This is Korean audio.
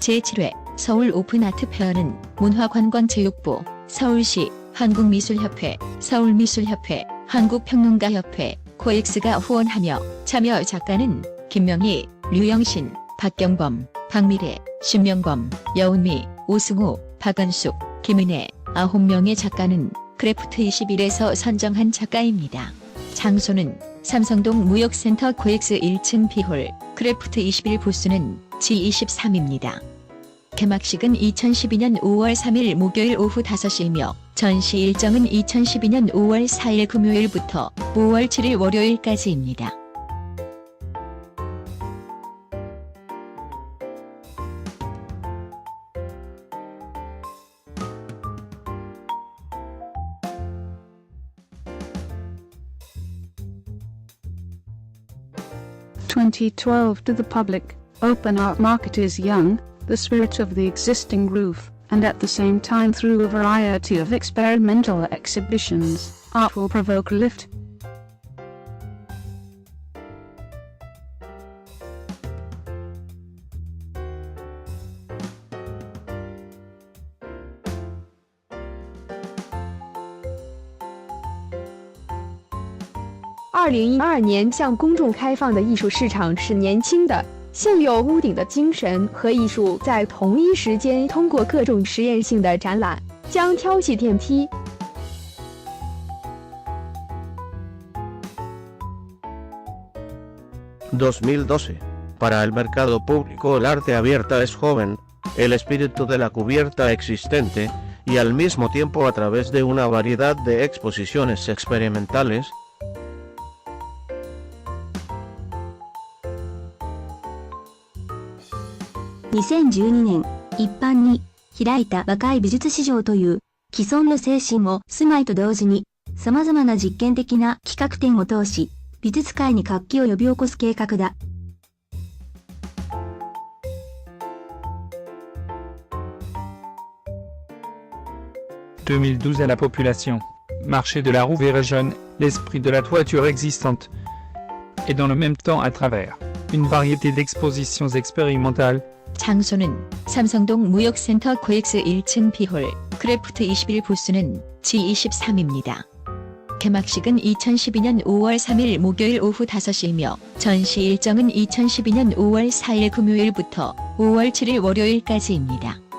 제7회 서울 오픈 아트 페어는 문화관광체육부, 서울시, 한국미술협회, 서울미술협회, 한국평론가협회, 코엑스가 후원하며 참여 작가는 김명희, 류영신, 박경범, 박미래, 신명범, 여운미, 오승우, 박은숙, 김은혜, 아홉 명의 작가는 크래프트 21에서 선정한 작가입니다. 장소는 삼성동 무역센터 코엑스 1층 B홀, 크래프트 21 부스는 G23입니다. 개막식은 2012년 5월 3일 목요일 오후 5시이며 전시 일정은 2012년 5월 4일 금요일부터 5월 7일 월요일까지입니다. Twenty twelve to the public, open art market is young, the spirit of the existing roof, and at the same time through a variety of experimental exhibitions, art will provoke lift. “二零一二年向公众开放的艺术市场是年轻的， 现有屋顶的精神和艺术在同一时间通过各种实验性的展览，将挑起电梯。 2012. Para el mercado público el arte abierta es joven, el espíritu de la cubierta existente, y al mismo tiempo a través de una variedad de exposiciones experimentales, 2012年、一般に開いた和解美術市場という既存の精神を住まいと同時に様々な実験的な企画展を通し美術界に活気を呼び起こす計画だ。2012 à la population. Marché de la roue jeune, l'esprit de la toiture existante. Et dans le même temps à travers une variété d'expositions expérimentales, 장소는 삼성동 무역센터 코엑스 1층 B홀, 크래프트 21 부스는 G23입니다. 개막식은 2012년 5월 3일 목요일 오후 5시이며 전시 일정은 2012년 5월 4일 금요일부터 5월 7일 월요일까지입니다.